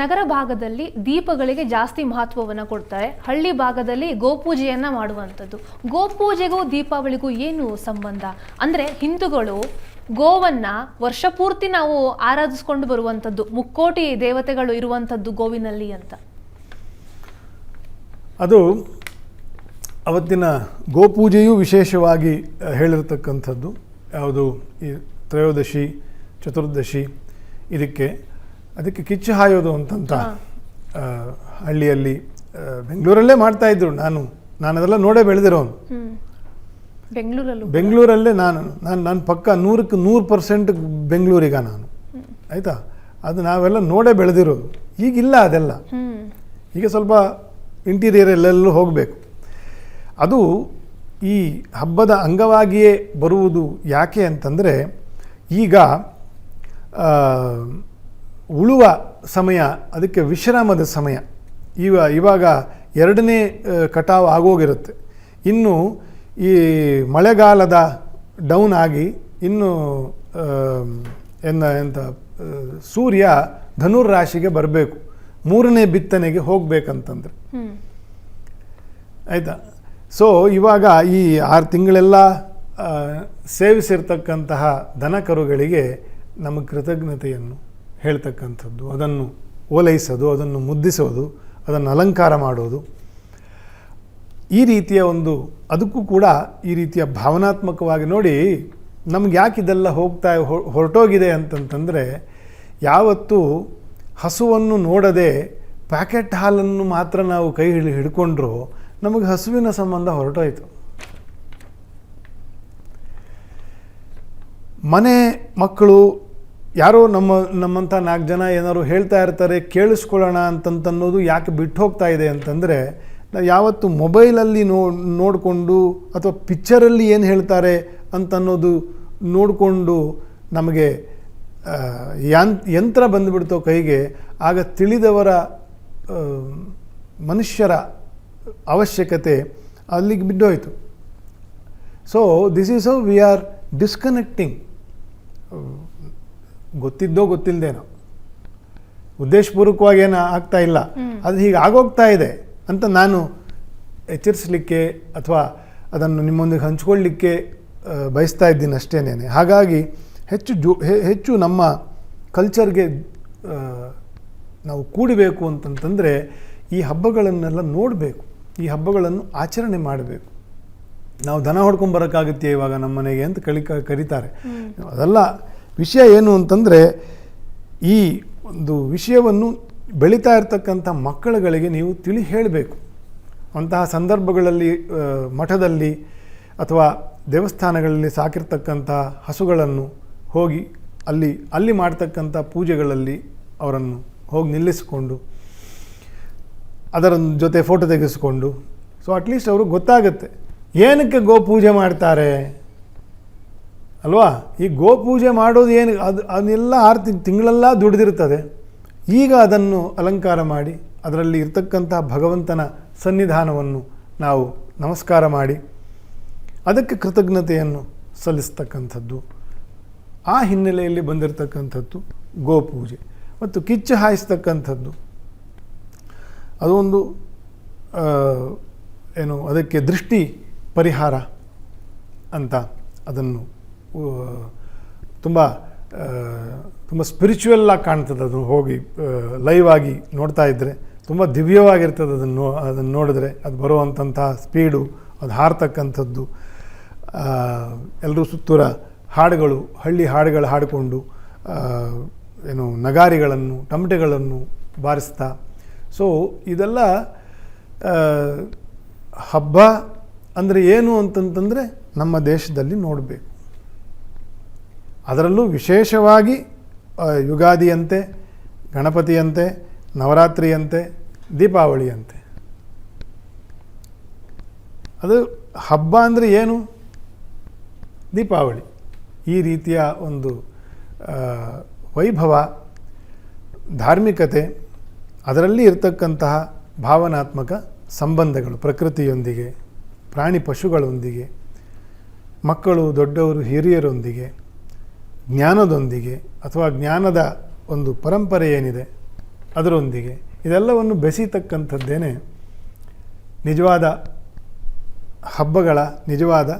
ನಗರ ಭಾಗದಲ್ಲಿ ದೀಪಗಳಿಗೆ ಜಾಸ್ತಿ ಮಹತ್ವವನ್ನು ಕೊಡ್ತಾರೆ. ಹಳ್ಳಿ ಭಾಗದಲ್ಲಿ ಗೋಪೂಜೆಯನ್ನು ಮಾಡುವಂಥದ್ದು. ಗೋಪೂಜೆಗೂ ದೀಪಾವಳಿಗೂ ಏನು ಸಂಬಂಧ? ಅಂದ್ರೆ ಹಿಂದೂಗಳು ಗೋವನ್ನ ವರ್ಷಪೂರ್ತಿ ನಾವು ಆರಾಧಿಸ್ಕೊಂಡು ಬರುವಂಥದ್ದು, ಮುಕ್ಕೋಟಿ ದೇವತೆಗಳು ಇರುವಂಥದ್ದು ಗೋವಿನಲ್ಲಿ ಅಂತ. ಅದು ಅವತ್ತಿನ ಗೋಪೂಜೆಯೂ ವಿಶೇಷವಾಗಿ ಹೇಳಿರತಕ್ಕಂಥದ್ದು. ಯಾವುದು ಈ ತ್ರಯೋದಶಿ, ಚತುರ್ದಶಿ, ಇದಕ್ಕೆ ಅದಕ್ಕೆ ಕಿಚ್ಚು ಹಾಯೋದು ಅಂತಂತ ಹಳ್ಳಿಯಲ್ಲಿ ಬೆಂಗಳೂರಲ್ಲೇ ಮಾಡ್ತಾ ಇದ್ರು ನಾನು. ನಾನು ಅದೆಲ್ಲ ನೋಡೇ ಬೆಳೆದಿರೋನು. ಬೆಂಗಳೂರಲ್ಲೂ ಬೆಂಗಳೂರಲ್ಲೇ ನಾನು ನಾನು ನನ್ನ ಪಕ್ಕ ನೂರಕ್ಕೆ ನೂರು ಪರ್ಸೆಂಟ್ ಬೆಂಗಳೂರಿಗ ನಾನು. ಆಯಿತಾ? ಅದು ನಾವೆಲ್ಲ ನೋಡೇ ಬೆಳೆದಿರೋದು. ಈಗಿಲ್ಲ ಅದೆಲ್ಲ. ಈಗ ಸ್ವಲ್ಪ ಇಂಟೀರಿಯರ್ ಎಲ್ಲೆಲ್ಲೂ ಹೋಗಬೇಕು. ಅದು ಈ ಹಬ್ಬದ ಅಂಗವಾಗಿಯೇ ಬರುವುದು ಯಾಕೆ ಅಂತಂದರೆ ಈಗ ಉಳುವ ಸಮಯ ಅದಕ್ಕೆ ವಿಶ್ರಾಮದ ಸಮಯ. ಇವ ಇವಾಗ ಎರಡನೇ ಕಟಾವು ಆಗೋಗಿರುತ್ತೆ. ಇನ್ನು ಈ ಮಳೆಗಾಲದ ಡೌನ್ ಆಗಿ ಇನ್ನು ಎನ್ನ ಎಂಥ ಸೂರ್ಯ ಧನುರ್ ರಾಶಿಗೆ ಬರಬೇಕು. ಮೂರನೇ ಬಿತ್ತನೆಗೆ ಹೋಗ್ಬೇಕಂತಂದ್ರೆ. ಆಯಿತಾ? ಸೊ ಇವಾಗ ಈ ಆರು ತಿಂಗಳೆಲ್ಲ ಸೇವಿಸಿರ್ತಕ್ಕಂತಹ ದನಕರುಗಳಿಗೆ ನಮ್ಮ ಕೃತಜ್ಞತೆಯನ್ನು ಹೇಳ್ತಕ್ಕಂಥದ್ದು, ಅದನ್ನು ಓಲೈಸೋದು, ಅದನ್ನು ಮುದ್ದಿಸೋದು, ಅದನ್ನು ಅಲಂಕಾರ ಮಾಡೋದು. ಈ ರೀತಿಯ ಒಂದು, ಅದಕ್ಕೂ ಕೂಡ ಈ ರೀತಿಯ ಭಾವನಾತ್ಮಕವಾಗಿ ನೋಡಿ ನಮ್ಗೆ ಯಾಕೆ ಇದೆಲ್ಲ ಹೋಗ್ತಾ ಹೊರಟೋಗಿದೆ ಅಂತಂತಂದರೆ, ಯಾವತ್ತೂ ಹಸುವನ್ನು ನೋಡದೆ ಪ್ಯಾಕೆಟ್ ಹಾಲನ್ನು ಮಾತ್ರ ನಾವು ಕೈ ಹಿಡಿ, ಹಿಡ್ಕೊಂಡ್ರು ನಮಗೆ ಹಸುವಿನ ಸಂಬಂಧ ಹೊರಟೋಯ್ತು. ಮನೆ ಮಕ್ಕಳು ಯಾರೋ ನಮ್ಮ, ನಮ್ಮಂಥ ನಾಲ್ಕು ಜನ ಏನಾದ್ರು ಹೇಳ್ತಾ ಇರ್ತಾರೆ, ಕೇಳಿಸ್ಕೊಳ್ಳೋಣ ಅಂತಂತನ್ನೋದು ಯಾಕೆ ಬಿಟ್ಟು ಹೋಗ್ತಾ ಇದೆ ಅಂತಂದರೆ ನಾವು ಯಾವತ್ತು ಮೊಬೈಲಲ್ಲಿ ನೋ, ನೋಡಿಕೊಂಡು ಅಥವಾ ಪಿಕ್ಚರಲ್ಲಿ ಏನು ಹೇಳ್ತಾರೆ ಅಂತನ್ನೋದು ನೋಡಿಕೊಂಡು ನಮಗೆ ಯಾನ್, ಯಂತ್ರ ಬಂದುಬಿಡ್ತೋ ಕೈಗೆ, ಆಗ ತಿಳಿದವರ ಮನುಷ್ಯರ ಅವಶ್ಯಕತೆ ಅಲ್ಲಿಗೆ ಬಿದ್ದೋಯ್ತು. So this is how we are disconnecting ಗೊತ್ತಿದ್ದೋ ಗೊತ್ತಿಲ್ಲದೇನೋ ಉದ್ದೇಶಪೂರ್ವಕವಾಗಿ ಏನು ಆಗ್ತಾ ಇಲ್ಲ. ಅದು ಹೀಗೆ ಆಗೋಗ್ತಾ ಇದೆ ಅಂತ ನಾನು ಎಚ್ಚರಿಸಲಿಕ್ಕೆ ಅಥವಾ ಅದನ್ನು ನಿಮ್ಮೊಂದಿಗೆ ಹಂಚ್ಕೊಳ್ಳಿಕ್ಕೆ ಬಯಸ್ತಾ ಇದ್ದೀನಿ ಅಷ್ಟೇನೇ ಹಾಗಾಗಿ ಹೆಚ್ಚು ಜೋ ಹೆಚ್ಚು ನಮ್ಮ ಕಲ್ಚರ್ಗೆ ನಾವು ಕೂಡಬೇಕು ಅಂತಂತಂದರೆ ಈ ಹಬ್ಬಗಳನ್ನೆಲ್ಲ ನೋಡಬೇಕು. ಈ ಹಬ್ಬಗಳನ್ನು ಆಚರಣೆ ಮಾಡಬೇಕು. ನಾವು ದನ ಹೊಡ್ಕೊಂಡು ಬರೋಕ್ಕಾಗುತ್ತೆ ಇವಾಗ ನಮ್ಮ ಮನೆಗೆ ಅಂತ ಕಳಿ ಕರೀತಾರೆ. ಅದೆಲ್ಲ ವಿಷಯ ಏನು ಅಂತಂದರೆ, ಈ ಒಂದು ವಿಷಯವನ್ನು ಬೆಳೀತಾ ಇರ್ತಕ್ಕಂಥ ಮಕ್ಕಳುಗಳಿಗೆ ನೀವು ತಿಳಿ ಹೇಳಬೇಕು. ಅಂತಹ ಸಂದರ್ಭಗಳಲ್ಲಿ ಮಠದಲ್ಲಿ ಅಥವಾ ದೇವಸ್ಥಾನಗಳಲ್ಲಿ ಸಾಕಿರ್ತಕ್ಕಂಥ ಹಸುಗಳನ್ನು ಹೋಗಿ ಅಲ್ಲಿ ಅಲ್ಲಿ ಮಾಡ್ತಕ್ಕಂಥ ಪೂಜೆಗಳಲ್ಲಿ ಅವರನ್ನು ಹೋಗಿ ನಿಲ್ಲಿಸಿಕೊಂಡು ಅದರ ಜೊತೆ ಫೋಟೋ ತೆಗೆಸಿಕೊಂಡು ಸೊ ಅಟ್ಲೀಸ್ಟ್ ಅವ್ರಿಗೆ ಗೊತ್ತಾಗುತ್ತೆ. ಏನಕ್ಕೆ ಗೋ ಪೂಜೆ ಮಾಡ್ತಾರೆ? ಅಲ್ವಾ? ಈ ಗೋಪೂಜೆ ಮಾಡೋದು ಏನು, ಅದು, ಅದನ್ನೆಲ್ಲ ಆರು ತಿಂಗ್ ತಿಂಗಳೆಲ್ಲ ದುಡಿದಿರ್ತದೆ ಈಗ ಅದನ್ನು ಅಲಂಕಾರ ಮಾಡಿ, ಅದರಲ್ಲಿ ಇರ್ತಕ್ಕಂಥ ಭಗವಂತನ ಸನ್ನಿಧಾನವನ್ನು ನಾವು ನಮಸ್ಕಾರ ಮಾಡಿ, ಅದಕ್ಕೆ ಕೃತಜ್ಞತೆಯನ್ನು ಸಲ್ಲಿಸ್ತಕ್ಕಂಥದ್ದು. ಆ ಹಿನ್ನೆಲೆಯಲ್ಲಿ ಬಂದಿರತಕ್ಕಂಥದ್ದು ಗೋಪೂಜೆ. ಮತ್ತು ಕಿಚ್ಚು ಹಾಯಿಸ್ತಕ್ಕಂಥದ್ದು. ಅದೊಂದು ಏನು, ಅದಕ್ಕೆ ದೃಷ್ಟಿ ಪರಿಹಾರ ಅಂತ ಅದನ್ನು ತುಂಬ ತುಂಬ ಸ್ಪಿರಿಚುವಲ್ ಆಗಿ ಕಾಣ್ತದೆ ಅದು ಹೋಗಿ ಲೈವ್ ಆಗಿ ನೋಡ್ತಾ ಇದ್ದರೆ ತುಂಬ ದಿವ್ಯವಾಗಿರ್ತದೆ ಅದನ್ನು ಅದನ್ನು ನೋಡಿದ್ರೆ. ಅದು ಬರುವಂಥ ಸ್ಪೀಡು ಅದು ಹಾರ್ತಕ್ಕಂಥದ್ದು. ಎಲ್ಲರೂ ಸುತ್ತೂರ ಹಾಡುಗಳು, ಹಳ್ಳಿ ಹಾಡುಗಳು ಹಾಡಿಕೊಂಡು ಏನು, ನಗಾರಿಗಳನ್ನು, ಟಮಟೆಗಳನ್ನು ಬಾರಿಸ್ತಾ. ಸೊ ಇದೆಲ್ಲ ಹಬ್ಬ ಅಂದರೆ ಏನು ಅಂತಂತಂದರೆ ನಮ್ಮ ದೇಶದಲ್ಲಿ ನೋಡಬೇಕು. ಅದರಲ್ಲೂ ವಿಶೇಷವಾಗಿ ಯುಗಾದಿಯಂತೆ, ಗಣಪತಿಯಂತೆ, ನವರಾತ್ರಿಯಂತೆ, ದೀಪಾವಳಿಯಂತೆ. ಅದು ಹಬ್ಬ ಅಂದರೆ ಏನು? ದೀಪಾವಳಿ. ಈ ರೀತಿಯ ಒಂದು ವೈಭವ, ಧಾರ್ಮಿಕತೆ, ಅದರಲ್ಲಿ ಇರತಕ್ಕಂತಹ ಭಾವನಾತ್ಮಕ ಸಂಬಂಧಗಳು, ಪ್ರಕೃತಿಯೊಂದಿಗೆ, ಪ್ರಾಣಿ ಪಶುಗಳೊಂದಿಗೆ, ಮಕ್ಕಳು, ದೊಡ್ಡವರು, ಹಿರಿಯರೊಂದಿಗೆ ಜ್ಞಾನದೊಂದಿಗೆ ಅಥವಾ ಜ್ಞಾನದ ಒಂದು ಪರಂಪರೆ ಏನಿದೆ, ಅದರೊಂದಿಗೆ ಇದೆಲ್ಲವನ್ನು ಬೆಸೀತಕ್ಕಂಥದ್ದೇನೆ ನಿಜವಾದ ಹಬ್ಬಗಳ ನಿಜವಾದ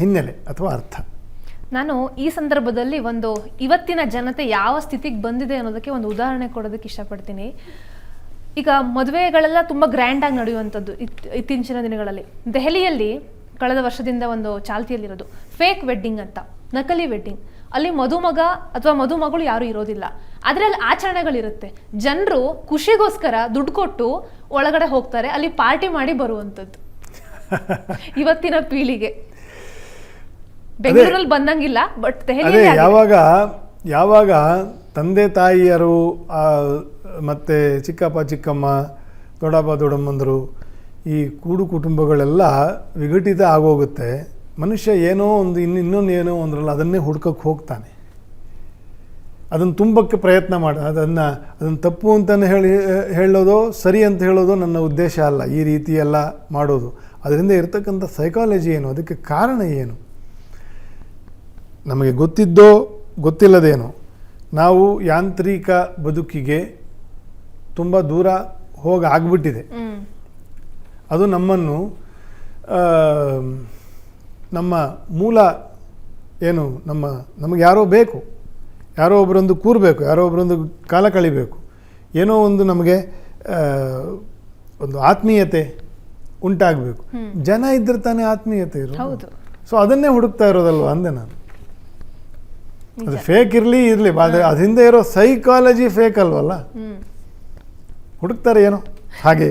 ಹಿನ್ನೆಲೆ ಅಥವಾ ಅರ್ಥ. ನಾನು ಈ ಸಂದರ್ಭದಲ್ಲಿ ಒಂದು ಇವತ್ತಿನ ಜನತೆ ಯಾವ ಸ್ಥಿತಿಗೆ ಬಂದಿದೆ ಅನ್ನೋದಕ್ಕೆ ಒಂದು ಉದಾಹರಣೆ ಕೊಡೋದಕ್ಕೆ ಇಷ್ಟಪಡ್ತೀನಿ. ಈಗ ಮದುವೆಗಳೆಲ್ಲ ತುಂಬ ಗ್ರ್ಯಾಂಡಾಗಿ ನಡೆಯುವಂಥದ್ದು ಇತ್, ಇತ್ತೀಚಿನ ದಿನಗಳಲ್ಲಿ. ದೆಹಲಿಯಲ್ಲಿ ಕಳೆದ ವರ್ಷದಿಂದ ಒಂದು ಚಾಲ್ತಿಯಲ್ಲಿರೋದು ಫೇಕ್ ವೆಡ್ಡಿಂಗ್ ಅಂತ. ನಕಲಿ ವೆಡ್ಡಿಂಗ್. ಅಲ್ಲಿ ಮದುಮಗ ಅಥವಾ ಮದುಮಗಳು ಯಾರು ಇರೋದಿಲ್ಲ. ಅದರಲ್ಲಿ ಆಚರಣೆಗಳಿರುತ್ತೆ. ಜನರು ಖುಷಿಗೋಸ್ಕರ ದುಡ್ಡು ಕೊಟ್ಟು ಒಳಗಡೆ ಹೋಗ್ತಾರೆ. ಅಲ್ಲಿ ಪಾರ್ಟಿ ಮಾಡಿ ಬರುವಂಥದ್ದು. ಇವತ್ತಿನ ಪೀಳಿಗೆ. ಬೆಂಗಳೂರಲ್ಲಿ ಬಂದಂಗಿಲ್ಲ ಬಟ್ ದೆಹಲಿ ಯಾವಾಗ ಯಾವಾಗ ತಂದೆ ತಾಯಿಯರು ಮತ್ತೆ ಚಿಕ್ಕಪ್ಪ ಚಿಕ್ಕಮ್ಮ ದೊಡ್ಡಪ್ಪ ದೊಡ್ಡಮ್ಮಂದರು ಈ ಕೂಡು ಕುಟುಂಬಗಳೆಲ್ಲ ವಿಘಟಿತ ಆಗೋಗುತ್ತೆ. ಮನುಷ್ಯ ಏನೋ ಒಂದು ಇನ್ನು ಇನ್ನೊಂದು ಏನೋ ಒಂದ್ರಲ್ಲ ಅದನ್ನೇ ಹುಡ್ಕೋಕ್ಕೆ ಹೋಗ್ತಾನೆ. ಅದನ್ನು ತುಂಬಕ್ಕೆ ಪ್ರಯತ್ನ ಮಾಡ ಅದನ್ನು ಅದನ್ನು ತಪ್ಪು ಅಂತಲೇ ಹೇಳಿ ಹೇಳೋದು ಸರಿ ಅಂತ ಹೇಳೋದು ನನ್ನ ಉದ್ದೇಶ ಅಲ್ಲ. ಈ ರೀತಿ ಎಲ್ಲ ಮಾಡೋದು. ಅದರಿಂದ ಇರತಕ್ಕಂಥ ಸೈಕಾಲಜಿ ಏನು ಅದಕ್ಕೆ ಕಾರಣ ಏನು? ನಮಗೆ ಗೊತ್ತಿದ್ದೋ ಗೊತ್ತಿಲ್ಲದೇನೋ ನಾವು ಯಾಂತ್ರಿಕ ಬದುಕಿಗೆ ತುಂಬ ದೂರ ಹೋಗಾಗ್ಬಿಟ್ಟಿದೆ. ಅದು ನಮ್ಮನ್ನು ನಮ್ಮ ಮೂಲ ಏನು ನಮ್ಮ ನಮಗೆ ಯಾರೋ ಬೇಕು. ಯಾರೋ ಒಬ್ಬರೊಂದು ಕೂರಬೇಕು ಯಾರೋ ಒಬ್ಬರೊಂದು ಕಾಲ ಕಳಿಬೇಕು. ಏನೋ ಒಂದು ನಮಗೆ ಒಂದು ಆತ್ಮೀಯತೆ ಉಂಟಾಗಬೇಕು. ಜನ ಇದ್ರೆ ತಾನೇ ಆತ್ಮೀಯತೆ ಇರೋದು. ಸೊ ಅದನ್ನೇ ಹುಡುಕ್ತಾ ಇರೋದಲ್ವ ಅಂದೆ ನಾನು. ಅದು ಫೇಕ್ ಇರಲಿ ಇರಲಿ. ಆದರೆ ಅದರಿಂದ ಹಿಂದೆ ಇರೋ ಸೈಕಾಲಜಿ ಫೇಕ್ ಅಲ್ವಲ್ಲ? ಹುಡುಕ್ತಾರೆ ಏನೋ. ಹಾಗೆ.